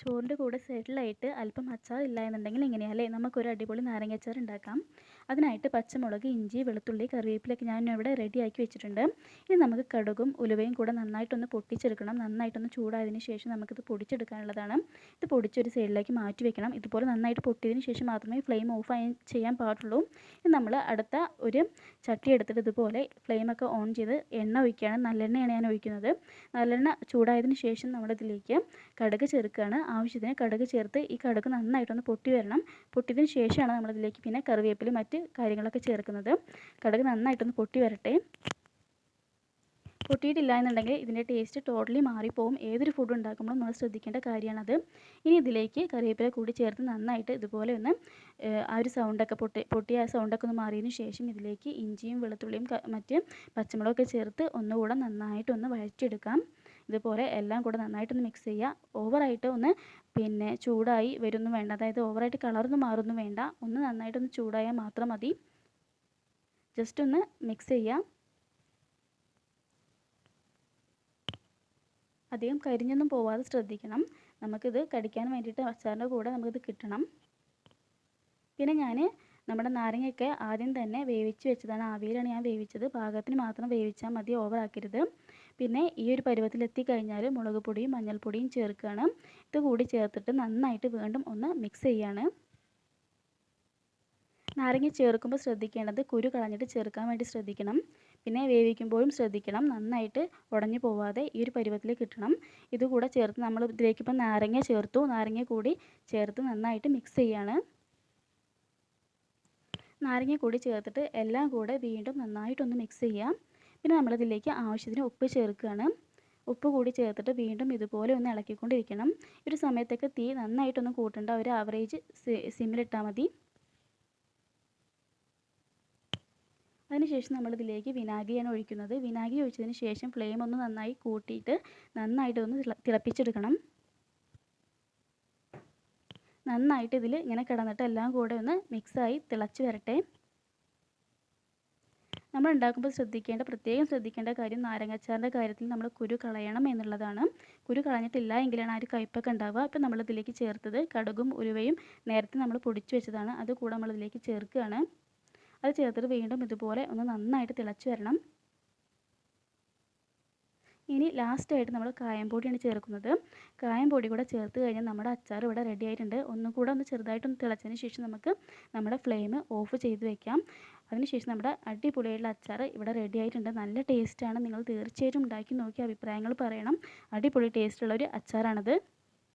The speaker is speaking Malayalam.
ചോറിന്റെ കൂടെ സൈഡിലായിട്ട് അല്പം അച്ചാർ ഇല്ല എന്നുണ്ടെങ്കിൽ ഇങ്ങനെയല്ലേ നമുക്കൊരു അടിപൊളി നാരങ്ങ അച്ചാർ ഉണ്ടാക്കാം. അതിനായിട്ട് പച്ചമുളക് ഇഞ്ചി വെളുത്തുള്ളി കറിവേപ്പിലൊക്കെ ഞാൻ ഇവിടെ റെഡിയാക്കി വെച്ചിട്ടുണ്ട്. ഇനി നമുക്ക് കടുകും ഉലുവയും കൂടെ നന്നായിട്ടൊന്ന് പൊട്ടിച്ചെടുക്കണം. നന്നായിട്ടൊന്ന് ചൂടായതിന് ശേഷം നമുക്കിത് പൊടിച്ചെടുക്കാനുള്ളതാണ്. ഇത് പൊടിച്ചൊരു സൈഡിലേക്ക് മാറ്റി വെക്കണം. ഇതുപോലെ നന്നായിട്ട് പൊട്ടിയതിന് ശേഷം മാത്രമേ ഫ്ലെയിം ഓഫ് ചെയ്യാൻ പാടുള്ളൂ. ഇനി നമ്മൾ അടുത്ത ഒരു ചട്ടി എടുത്തിട്ട് ഇതുപോലെ ഫ്ലെയിമൊക്കെ ഓൺ ചെയ്ത് എണ്ണ ഒഴിക്കുകയാണ്. നല്ലെണ്ണയാണ് ഞാൻ ഒഴിക്കുന്നത്. നല്ലെണ്ണ ചൂടായതിന് ശേഷം നമ്മളിതിലേക്ക് കടുക് ചേർക്കുകയാണ്. ആവശ്യത്തിന് കടുക് ചേർത്ത് ഈ കടുക് നന്നായിട്ടൊന്ന് പൊട്ടി വരണം. പൊട്ടിയതിന് ശേഷമാണ് നമ്മളിതിലേക്ക് പിന്നെ കറിവേപ്പിലും മറ്റ് കാര്യങ്ങളൊക്കെ ചേർക്കുന്നത്. കടുക് നന്നായിട്ടൊന്ന് പൊട്ടി വരട്ടെ. പൊട്ടിയിട്ടില്ല എന്നുണ്ടെങ്കിൽ ഇതിന്റെ ടേസ്റ്റ് ടോട്ടലി മാറിപ്പോവും. ഏതൊരു ഫുഡ് ഉണ്ടാക്കുമ്പോഴും നമ്മൾ ശ്രദ്ധിക്കേണ്ട കാര്യമാണത്. ഇനി ഇതിലേക്ക് കറിവേപ്പില കൂടി ചേർത്ത് നന്നായിട്ട് ഇതുപോലെ ഒന്ന് ആ ഒരു സൗണ്ടൊക്കെ പൊട്ടി പൊട്ടിയ ആ സൗണ്ടൊക്കെ ഒന്ന് മാറിയതിന് ശേഷം ഇതിലേക്ക് ഇഞ്ചിയും വെളുത്തുള്ളിയും മറ്റ് പച്ചമുളകൊക്കെ ചേർത്ത് ഒന്നുകൂടെ നന്നായിട്ടൊന്ന് വഴറ്റിയെടുക്കാം. ഇതുപോലെ എല്ലാം കൂടെ നന്നായിട്ടൊന്ന് മിക്സ് ചെയ്യുക. ഓവറായിട്ട് ഒന്ന് പിന്നെ ചൂടായി വരുന്നു വേണ്ട. അതായത് ഓവറായിട്ട് കളറൊന്നും മാറുന്നു വേണ്ട. ഒന്ന് നന്നായിട്ടൊന്ന് ചൂടായാൽ മാത്രം മതി. ജസ്റ്റ് ഒന്ന് മിക്സ് ചെയ്യുക. അധികം കരിഞ്ഞൊന്നും പോവാതെ ശ്രദ്ധിക്കണം. നമുക്കിത് കടിക്കാൻ വേണ്ടിയിട്ട് അച്ചാറിന്റെ കൂടെ നമുക്കിത് കിട്ടണം. പിന്നെ ഞാൻ നമ്മുടെ നാരങ്ങയൊക്കെ ആദ്യം തന്നെ വേവിച്ച് വെച്ചതാണ്. ആവിയിലാണ് ഞാൻ വേവിച്ചത്. പാകത്തിന് മാത്രം വേവിച്ചാൽ മതി. ഓവറാക്കരുത് പിന്നെ ഈ ഒരു പരുവത്തിലെത്തി കഴിഞ്ഞാൽ മുളക് പൊടിയും മഞ്ഞൾപ്പൊടിയും ചേർക്കുകയാണ്. ഇത് കൂടി ചേർത്തിട്ട് നന്നായിട്ട് വീണ്ടും ഒന്ന് മിക്സ് ചെയ്യാണ്. നാരങ്ങ ചേർക്കുമ്പോൾ ശ്രദ്ധിക്കേണ്ടത് കുരു കളഞ്ഞിട്ട് ചേർക്കാൻ വേണ്ടി ശ്രദ്ധിക്കണം. പിന്നെ വേവിക്കുമ്പോഴും ശ്രദ്ധിക്കണം. നന്നായിട്ട് ഉടഞ്ഞു പോവാതെ ഈ ഒരു പരുവത്തിൽ കിട്ടണം. ഇതുകൂടെ ചേർത്ത് നമ്മൾ ഇതിലേക്ക് നാരങ്ങ ചേർത്തു. നാരങ്ങ കൂടി ചേർത്ത് നന്നായിട്ട് മിക്സ് ചെയ്യാണ്. നാരങ്ങ കൂടി ചേർത്തിട്ട് എല്ലാം കൂടെ വീണ്ടും നന്നായിട്ടൊന്ന് മിക്സ് ചെയ്യാം. പിന്നെ നമ്മളിതിലേക്ക് ആവശ്യത്തിന് ഉപ്പ് ചേർക്കുകയാണ്. ഉപ്പ് കൂടി ചേർത്തിട്ട് വീണ്ടും ഇതുപോലെ ഒന്ന് ഇളക്കിക്കൊണ്ടിരിക്കണം. ഒരു സമയത്തൊക്കെ തീ നന്നായിട്ടൊന്ന് കൂട്ടേണ്ട ഒരു ആവറേജ് സിമ്മിലിട്ടാൽ മതി. അതിനുശേഷം നമ്മളിതിലേക്ക് വിനാഗിരിയാണ് ഒഴിക്കുന്നത്. വിനാഗിരി ഒഴിച്ചതിന് ശേഷം ഫ്ലെയിം ഒന്ന് നന്നായി കൂട്ടിയിട്ട് നന്നായിട്ട് ഒന്ന് തിളപ്പിച്ചെടുക്കണം. നന്നായിട്ട് ഇതിൽ ഇങ്ങനെ കിടന്നിട്ട് എല്ലാം കൂടെ ഒന്ന് മിക്സായി തിളച്ച് വരട്ടെ. നമ്മൾ ഉണ്ടാക്കുമ്പോൾ ശ്രദ്ധിക്കേണ്ട പ്രത്യേകം ശ്രദ്ധിക്കേണ്ട കാര്യം നാരങ്ങാച്ചാറിന്റെ കാര്യത്തിൽ നമ്മൾ കുരു കളയണം എന്നുള്ളതാണ്. കുരു കളഞ്ഞിട്ടില്ല എങ്കിലാണ് ആ ഒരു കയ്പൊക്കെ ഉണ്ടാവുക. അപ്പോൾ നമ്മളിതിലേക്ക് ചേർത്തത് കടുകും ഉരുവയും നേരത്തെ നമ്മൾ പൊടിച്ചു വെച്ചതാണ്. അത് കൂടെ നമ്മളിതിലേക്ക് ചേർക്കുകയാണ്. അത് ചേർത്തിട്ട് വീണ്ടും ഇതുപോലെ ഒന്ന് നന്നായിട്ട് തിളച്ച് വരണം. ഇനി ലാസ്റ്റായിട്ട് നമ്മൾ കായം പൊടിയാണ് ചേർക്കുന്നത്. കായം പൊടി കൂടെ ചേർത്ത് കഴിഞ്ഞാൽ നമ്മുടെ അച്ചാർ ഇവിടെ റെഡി ആയിട്ടുണ്ട്. ഒന്നും കൂടെ ഒന്ന് ചെറുതായിട്ടൊന്ന് തിളച്ചതിന് ശേഷം നമുക്ക് നമ്മുടെ ഫ്ലെയിം ഓഫ് ചെയ്ത് വെക്കാം. അതിനുശേഷം നമ്മുടെ അടിപൊളിയായിട്ടുള്ള അച്ചാർ ഇവിടെ റെഡി ആയിട്ടുണ്ട്. നല്ല ടേസ്റ്റാണ് നിങ്ങൾ തീർച്ചയായിട്ടും ഉണ്ടാക്കി നോക്കി അഭിപ്രായങ്ങൾ പറയണം. അടിപൊളി ടേസ്റ്റുള്ള ഒരു അച്ചാറാണിത്.